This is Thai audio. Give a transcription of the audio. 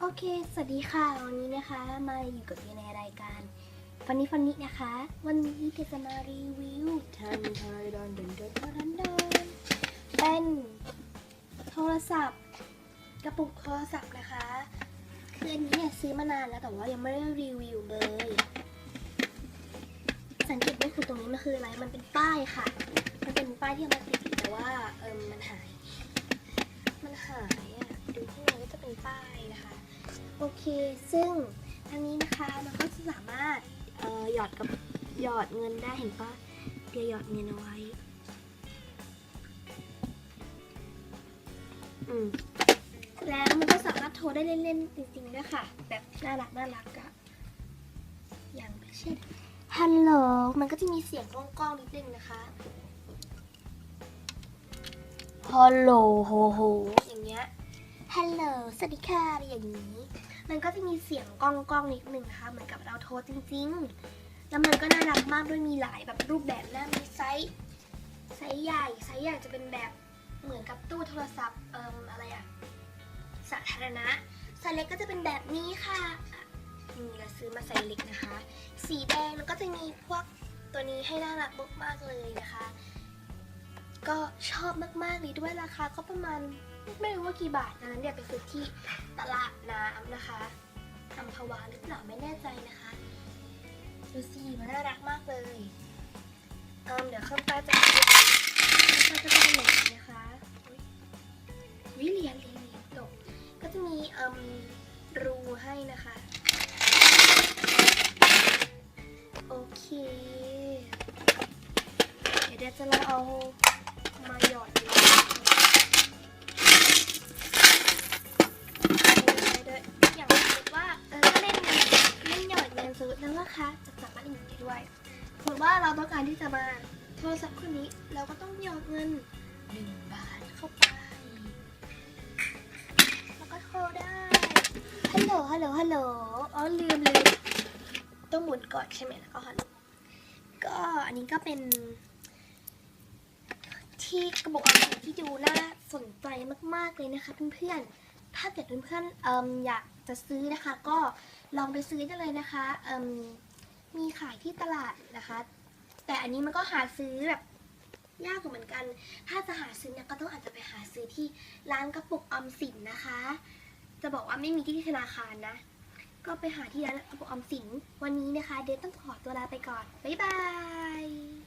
โอเค สวัสดีค่ะ วันนี้นะคะ มาอยู่กับเดียในรายการ ฟันนี้ฟันนี้นะคะ วันนี้เดียจะมารีวิวทันทอยดอนเดนเดนดอนดอนเป็นโทรศัพท์ กระปุกโทรศัพท์นะคะ คืออันนี้เนี่ยซื้อมานานแล้วแต่ว่ายังไม่ได้รีวิวเลย สังเกตได้คือตรงนี้มันคืออะไร มันเป็นป้ายค่ะ มันเป็นป้ายที่เอามาติดแต่ว่าเออมันหาย มันหาย งในก็จะเป็นป้ายนะคะ โอเค ซึ่งอันนี้นะคะมันก็จะสามารถเอ่อหยอดกับหยอดเงินได้เห็นปะเดี๋ยวหยอดเงินเอาไว้ อืมแล้วมันก็สามารถโทรได้เล่นๆจริงๆด้วยค่ะ แบบน่ารักน่ารักอะอย่างเช่นฮัลโหลมันก็จะมีเสียงก้องๆนิดนึงนะคะฮัลโหลโฮโฮ ฮัลโหล สวัสดีค่ะอะไรอย่างนี้ มันก็จะมีเสียงก้องก้องนิดนึงนะคะเหมือนกับเราโทรจริง ๆ แล้วมันก็น่ารักมากด้วยมีหลายแบบรูปแบบนะมีไซส์ไซส์ใหญ่ไซส์ใหญ่จะเป็นแบบเหมือนกับตู้โทรศัพท์เอ่มอะไรอะสาธารณะไซส์เล็กก็จะเป็นแบบนี้ค่ะอะนี่เราซื้อมาไซส์เล็กนะคะ สีแดงแล้วก็จะมีพวกตัวนี้ให้น่ารักมากๆเลยนะคะ ก็ชอบมากๆเลยด้วยราคาก็ประมาณไม่รู้ว่ากี่บาทนะนั้นเดี๋ยวไปซื้อที่ตลาดน้ำนะคะอัมพวาหรือเปล่าไม่แน่ใจนะคะดูสิมันน่ารักมากเลยเอมเดี๋ยวข้างใต้จะข้างใต้จะเป็นแบบนี้นะคะวิเหรียญเหรียญเหรียญตกก็จะมีเอมรูให้นะคะ โอเค เดี๋ยวเดี๋ยวจะลองเอา มาหยอดดูด้วยอย่างสมมติว่าเออเล่นเงินเล่นหยอดเงินซื้อแล้วนะคะจะสามารถอย่างนี้ด้วยสมมติว่าเราต้องการที่จะมาโทรศัพท์เครื่องนี้เราก็ต้องหยอดเงินหนึ่งบาทเข้าไปแล้วก็โทรได้ฮัลโหลฮัลโหลฮัลโหลอ๋อลืมเลืมต้องหมุนก่อนใช่ไหมแล้วก็ฮัลโหลก็อันนี้ก็เป็น ที่กระบอกออมสินที่ดูน่าสนใจมากๆเลยนะคะเพื่อนๆ ถ้าเกิดเพื่อนๆออยากจะซื้อนะคะ ก็ลองไปซื้อได้เลยนะคะมมีขายที่ตลาดนะคะ แต่อันนี้มันก็หาซื้อแบบยากเหมือนกัน ถ้าจะหาซื้อเนี่ยก็ต้องอาจจะไปหาซื้อที่ร้านกระปุกออมสินนะคะ จะบอกว่าไม่มีที่ธนาคารนะ ก็ไปหาที่ร้านกระปุกออมสิน วันนี้นะคะ เดนต้องขอตัวลาไปก่อน บ๊ายบาย